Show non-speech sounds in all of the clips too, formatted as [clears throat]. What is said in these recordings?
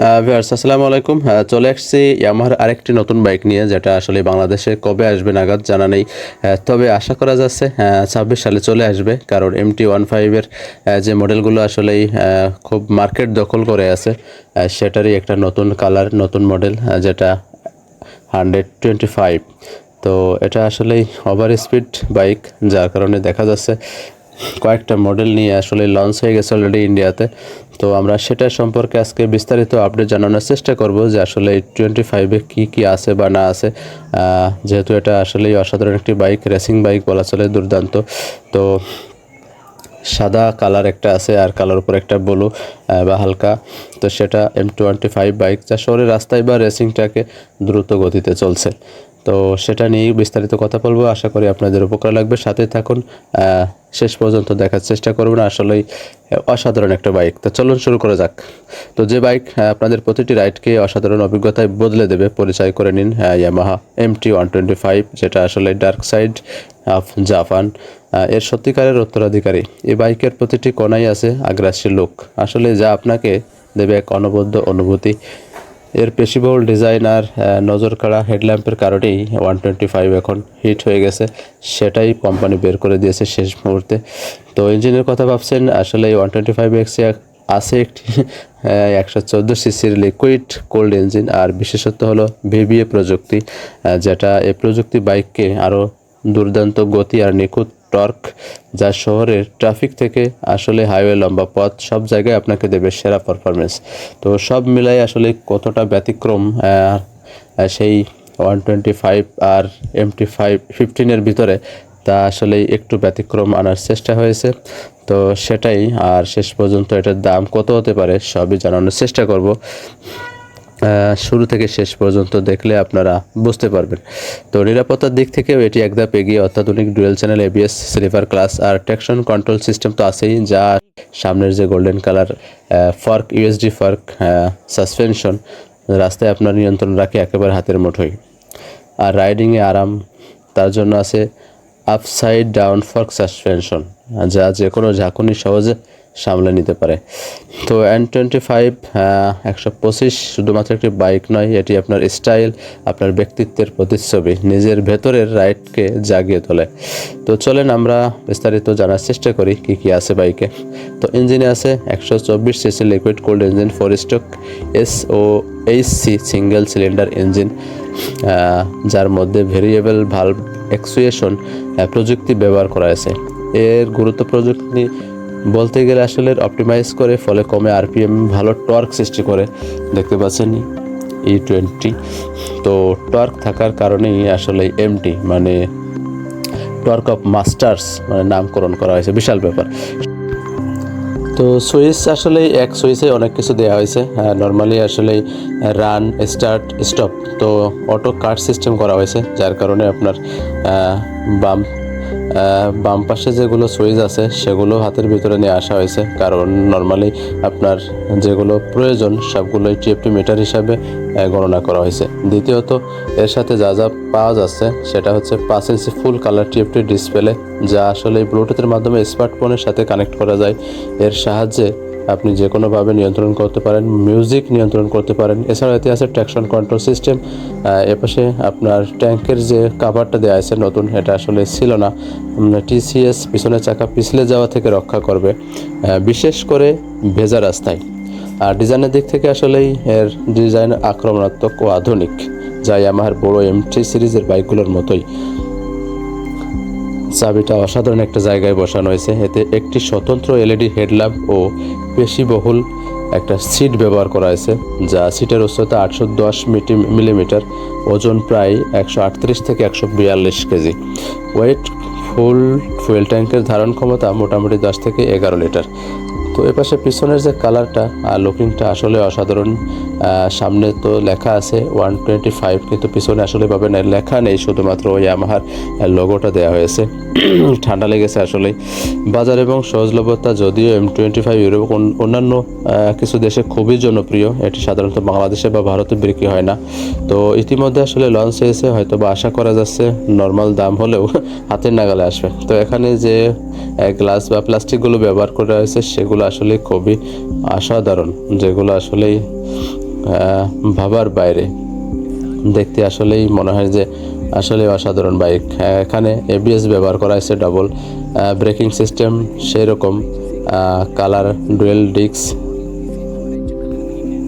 Viewers আসসালামু আলাইকুম। চলে আসছি ইয়ামাহার আরেকটি নতুন বাইক নিয়ে, যেটা আসলে বাংলাদেশে কবে আসবে নাগাদ জানা নেই। তবে আশা করা যাচ্ছে ছাব্বিশ সালে চলে আসবে, কারণ এমটি ওয়ান ফাইভের যে মডেলগুলো আসলেই খুব মার্কেট দখল করে আছে সেটারই একটা নতুন কালার নতুন মডেল যেটা হান্ড্রেড টোয়েন্টি ফাইভ তো এটা আসলেই ওভার স্পিড বাইক যার কারণে দেখা যাচ্ছে কয়েকটা মডেল নিয়ে আসলে লঞ্চ হয়ে গেছে অলরেডি ইন্ডিয়াতে তো আমরা সেটা সম্পর্কে আজকে বিস্তারিত আপডেট জানানোর চেষ্টা করব যে আসলে এই টোয়েন্টি ফাইভে কী কী আছে বা না আছে। যেহেতু এটা আসলেই অসাধারণ একটি বাইক রেসিং বাইক বলা চলে দুর্দান্ত। তো সাদা কালার একটা আছে আর কালার উপর একটা ব্লু বা হালকা। তো সেটা এম টোয়েন্টি ফাইভ বাইক যা শহরের রাস্তায় বা রেসিংটাকে দ্রুত গতিতে চলছে। তো সেটা নিয়েই বিস্তারিত কথা বলব। আশা করি আপনাদের উপকার লাগবে। সাথে থাকুন। শেষ পর্যন্ত দেখার চেষ্টা করবেন আসলেই অসাধারণ একটা বাইক। তো চলুন শুরু করা যাক। তো যে বাইক আপনাদের প্রতিটি রাইডকে অসাধারণ অভিজ্ঞতায় বদলে দেবে, পরিচয় করে নিন Yamaha M T one twenty five যেটা আসলে ডার্ক সাইড অফ জাপান এর সত্যিকারের উত্তরাধিকারী। এই বাইকের প্রতিটি কোনায় আছে আগ্রাসী লোক আসলে যা আপনাকে দেবে এক অনবদ্য অনুভূতি। এর পেশিবহুল ডিজাইন আর নজর কাড়া হেডল্যাম্পের কারণেই ওয়ান টোয়েন্টি ফাইভ এখন হিট হয়ে গেছে। সেটাই কোম্পানি বের করে দিয়েছে শেষ মুহূর্তে। তো ইঞ্জিনের কথা ভাবছেন, আসলে এই ওয়ান টোয়েন্টি ফাইভ এক্সে আছে একটি একশো চোদ্দ সিসির লিকুইড কোল্ড ইঞ্জিন আর বিশেষত্ব হলো ভিবিএ প্রযুক্তি যেটা এই প্রযুক্তি বাইককে আরও দুর্দান্ত গতি আর নিখুঁত টর্ক, যা শহরের ট্রাফিক থেকে আসলে হাইওয়ে লম্বা পথ, সব জায়গায় আপনাকে দেবে সেরা পারফরমেন্স তো সব মিলাই আসলে কতটা ব্যতিক্রম সেই ওয়ান টোয়েন্টি ফাইভ আর এমটি ফাইভ ফিফটিনের ভিতরে, তা আসলে একটু ব্যতিক্রম আনার চেষ্টা হয়েছে। তো সেটাই, আর শেষ পর্যন্ত এটার দাম কত হতে পারে, সবই জানানোর চেষ্টা করব। শুরু থেকে শেষ পর্যন্ত দেখলে আপনারা বুঝতে পারবেন। তো নিরাপত্তার দিক থেকেও এটি এক ধাপ এগিয়ে অত্যাধুনিক dual channel ABS slipper class আর ট্যাকশন কন্ট্রোল সিস্টেম তো আছেই, যা সামনের যে golden colour fork USD fork suspension, রাস্তায় আপনার নিয়ন্ত্রণ রাখে একেবারে হাতের মুঠোয়। আর রাইডিংয়ে আরাম, তার জন্য আছে আপসাইড ডাউন ফর্ক সাসপেনশন যা যে কোনো ঝাঁকুনি সহজে সামলে নিতে পারে। তো এন টোয়েন্টি ফাইভ একশো পঁচিশ শুধুমাত্র একটি বাইক নয়, এটি আপনার স্টাইল আপনার ব্যক্তিত্বের প্রতিচ্ছবি, নিজের ভেতরের রাইটকে জাগিয়ে তোলে। তো চলেন আমরা বিস্তারিত জানার চেষ্টা করি কি কি আছে বাইকে তো ইঞ্জিনে আছে একশো চব্বিশ CC liquid cooled engine four stroke S O H C single cylinder engine যার মধ্যে ভেরিয়েবল ভালভ অ্যাকচুয়েশন প্রযুক্তি ব্যবহার করা হয়েছে। এর গুরুত্ব প্রযুক্তি বলতে গেলে আসলে অপটিমাইজ করে, ফলে কমে আরপিএম ভালো টর্ক সৃষ্টি করে। দেখতে পাচ্ছেন ই টোয়েন্টি তো টর্ক থাকার কারণেই আসলে এমটি মানে টর্ক অফ মাস্টার্স মানে নামকরণ করা হয়েছে। বিশাল ব্যাপার। তো সুইচ আসলে এক সুইচে অনেক কিছু দেওয়া হয়েছে। নর্মালি আসলে রান স্টার্ট স্টপ তো অটো কাট সিস্টেম করা হয়েছে, যার কারণে আপনার বাম বাম পাশে যেগুলো সুইচ আছে, সেগুলো হাতের ভিতরে নিয়ে আসা হয়েছে। কারণ নর্মালি আপনার যেগুলো প্রয়োজন, সবগুলোই টিএফটি মিটার হিসাবে গণনা করা হয়েছে। দ্বিতীয়ত, এর সাথে যা যা পাওয়া যাচ্ছে, সেটা হচ্ছে পাঁচ inch full colour TFT display যা আসলে ব্লুটুথের মাধ্যমে স্মার্টফোনের সাথে কানেক্ট করা যায়। এর সাহায্যে আপনি যে কোনোভাবে নিয়ন্ত্রণ করতে পারেন মিউজিক নিয়ন্ত্রণ করতে পারেন। এছাড়া এতে আছে ট্র্যাকশন কন্ট্রোল সিস্টেম এপাশে আপনার ট্যাঙ্কের যে কাভারটা দেওয়া আছে নতুন, এটা আসলে ছিল না। টিসিএস পিছনের চাকা পিছলে যাওয়া থেকে রক্ষা করবে। বিশেষ করে ভেজা রাস্তায়। আর ডিজাইনের দিক থেকে আসলেই এর ডিজাইন আক্রমণাত্মক ও আধুনিক যা আমার বড় এমটি সিরিজের বাইকগুলোর মতোই। চাবিটা অসাধারণ একটা জায়গায় বসানো হয়েছে। এতে একটি স্বতন্ত্র এলইডি হেডল্যাম্প ও পেশিবহুল একটা সিট ব্যবহার করা হয়েছে, যা সিটের উচ্চতা আটশো দশ মিটি মিলিমিটার, ওজন প্রায় একশো আটত্রিশ থেকে একশো বিয়াল্লিশ কেজি। ওয়েট ফুল ফুয়েল ট্যাঙ্কের ধারণ ক্ষমতা মোটামুটি দশ থেকে এগারো লিটার। তো এপাশে পিছনের যে কালারটা আর লুকিংটা আসলে অসাধারণ। সামনে তো লেখা আছে ওয়ান টোয়েন্টি ফাইভ, কিন্তু পিছনে আসলে পাবেন এর লেখা নেই, শুধুমাত্র ওই আমাহার লোগোটা দেওয়া হয়েছে। [clears throat] ঠান্ডা লেগেছে আসলে। বাজার এবং সহজলভ্যতা যদিও এম টোয়েন্টি ফাইভ ইউরোপ অন- অন্যান্য কিছু দেশে খুবই জনপ্রিয়, এটি সাধারণত বাংলাদেশে বা ভারতে বিক্রি হয় না। তো ইতিমধ্যে আসলে লঞ্চ হয়েছে হয়তো বা আশা করা যাচ্ছে নর্মাল দাম হলেও [laughs] হাতের নাগালে আসবে। তো এখানে যে গ্লাস বা প্লাস্টিকগুলো ব্যবহার করা হয়েছে, সেগুলো আসলে খুবই অসাধারণ, যেগুলো আসলেই ভাবার বাইরে। দেখতে আসলেই মনে হয় যে আসলে অসাধারণ বাইক। এখানে এবিএস ব্যবহার করা হয়েছে ডাবল ব্রেকিং সিস্টেম সেরকম কালার ডুয়েল ডিস্ক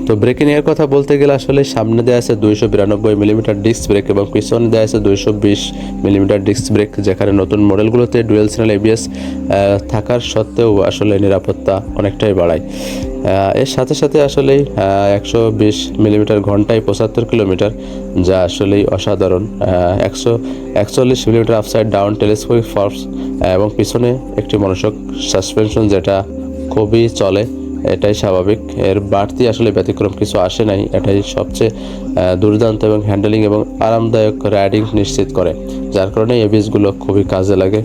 তো ব্রেকিং এর কথা বলতে গেলে আসলে সামনে দেওয়া আছে দুইশো বিরানব্বই মিলিমিটার ডিস্ক ব্রেক এবং পিছনে দেওয়া আছে দুইশো বিশ মিলিমিটার ডিস্ক ব্রেক যেখানে নতুন মডেলগুলোতে ডুয়েল চ্যানেল এবিএস থাকার সত্ত্বেও আসলে নিরাপত্তা অনেকটাই বাড়ায়। এর সাথে সাথে আসলেই একশো বিশ মিলিমিটার ঘন্টায় পঁচাত্তর কিলোমিটার, যা আসলেই অসাধারণ। একশো একচল্লিশ millimetre upside down telescopic forks এবং পিছনে একটি মনোসক সাসপেনশন যেটা খুবই চলে। এটাই স্বাভাবিক। এর বাড়তি আসলে ব্যতিক্রম কিছু আসে নাই। এটাই সবচেয়ে দুর্দান্ত এবং হ্যান্ডেলিং এবং আরামদায়ক রাইডিং নিশ্চিত করে। যার কারণে এবিএসগুলো খুবই কাজে লাগে।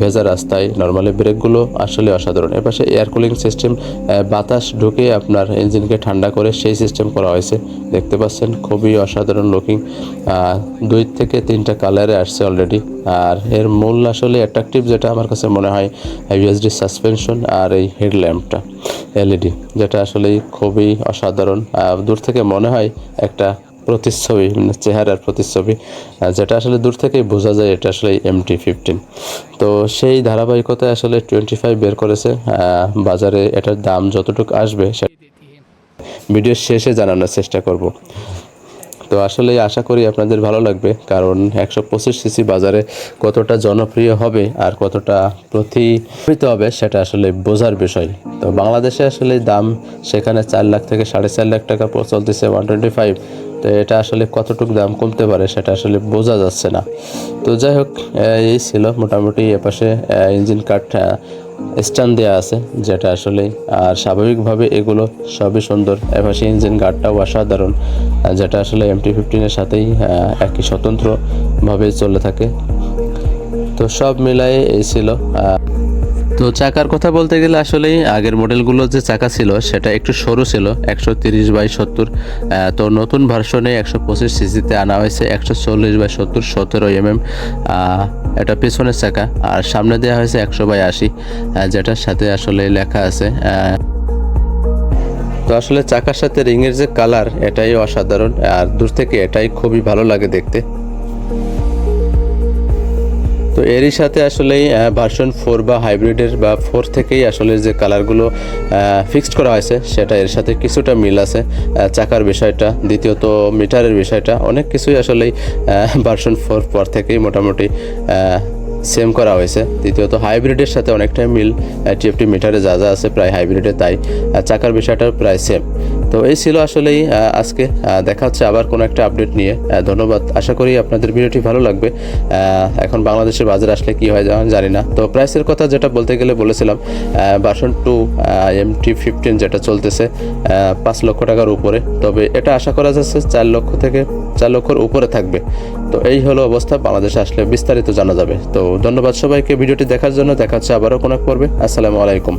ভেজা রাস্তায় নর্মালি ব্রেকগুলো আসলে অসাধারণ। এপাশে এয়ার কুলিং সিস্টেম বাতাস ঢুকে আপনার ইঞ্জিনকে ঠান্ডা করে সেই সিস্টেম করা হয়েছে। দেখতে পাচ্ছেন, খুবই অসাধারণ লুকিং দুই থেকে তিনটা কালারে আসছে অলরেডি আর এর মূল আসলে অ্যাট্রাকটিভ যেটা আমার কাছে মনে হয় ইউএসডি সাসপেনশন আর এই হেডল্যাম্পটা এলইডি যেটা আসলে খুবই অসাধারণ। দূর থেকে মনে হয় একটা প্রতিচ্ছবি মানে চেহারার প্রতিচ্ছবি যেটা আসলে দূর থেকেই বোঝা যায় এটা আসলে এমটি ফিফটিন তো সেই ধারাবাহিকতায় আসলে টোয়েন্টি ফাইভ বের করেছে বাজারে এটার দাম যতটুকু আসবে সে ভিডিওর শেষে জানানোর চেষ্টা করব। তো আসলে আশা করি আপনাদের ভালো লাগবে, কারণ একশো পঁচিশ সিসি বাজারে কতটা জনপ্রিয় হবে আর কতটা প্রতিফলিত হবে সেটা আসলে বোঝার বিষয়। তো বাংলাদেশে আসলে দাম সেখানে চার লাখ থেকে সাড়ে চার লাখ টাকা চলতেছে ওয়ান টোয়েন্টি ফাইভ তো এটা আসলে কতটুকু দাম কমতে পারে সেটা আসলে বোঝা যাচ্ছে না। তো যাই হোক এই ছিল মোটামুটি এপাশে ইঞ্জিন কাট স্ট্যান্ড দেওয়া আছে, যেটা আসলে আর স্বাভাবিকভাবে এগুলো সবই সুন্দর। এপাশে ইঞ্জিন গার্ডটাও অসাধারণ যেটা আসলে এমটি ফিফটিনের সাথেই একই স্বতন্ত্রভাবে চলে থাকে। তো সব মিলাই এই ছিল তো চাকার কথা বলতে গেলে আসলেই আগের মডেলগুলো যে চাকা ছিল, সেটা একটু সরু ছিল, একশো তিরিশ বাই সত্তর। তো নতুন ভার্সনে একশো পঁচিশ সিসিতে আনা হয়েছে, একশো চল্লিশ বাই সত্তর, সতেরো এমএম। এটা পেছনের চাকা, আর সামনে দেওয়া হয়েছে একশো বাই আশি যেটার সাথে আসলে লেখা আছে তো আসলে চাকার সাথে রিংয়ের যে কালার এটাই অসাধারণ, আর দূর থেকে এটাই খুবই ভালো লাগে দেখতে। তো এরই সাথে আসলে ভার্সন ফোর বা হাইব্রিডের বা ফোর থেকেই আসলে যে কালারগুলো ফিক্সড করা হয়েছে, সেটা এর সাথে কিছুটা মিল আছে চাকার বিষয়টা, দ্বিতীয়ত মিটারের বিষয়টা, অনেক কিছুই আসলে ভার্সন ফোর পর থেকেই মোটামুটি সেম করা হয়েছে। দ্বিতীয়ত হাইব্রিডের সাথে অনেকটাই মিল টিএফটি মিটারে যা যা আছে প্রায় হাইব্রিডে তাই চাকার বিষয়টা প্রায় সেম তো এই ছিল আসলেই আজকে দেখা হচ্ছে আবার কোনো একটা আপডেট নিয়ে। ধন্যবাদ। আশা করি আপনাদের ভিডিওটি ভালো লাগবে। এখন বাংলাদেশের বাজারে আসলে কি হয় জানি না। তো প্রাইসের কথা যেটা বলতে গেলে বলেছিলাম version two M T fifteen যেটা চলতেছে পাঁচ লক্ষ টাকার উপরে। তবে এটা আশা করা যাচ্ছে চার লক্ষ থেকে চার লক্ষর উপরে থাকবে। তো এই হলো অবস্থা, বাংলাদেশে আসলে বিস্তারিত জানা যাবে। তো ধন্যবাদ সবাইকে ভিডিওটি দেখার জন্য। দেখা হচ্ছে আবারও কোনো এক পর্বে। আসসালামু আলাইকুম।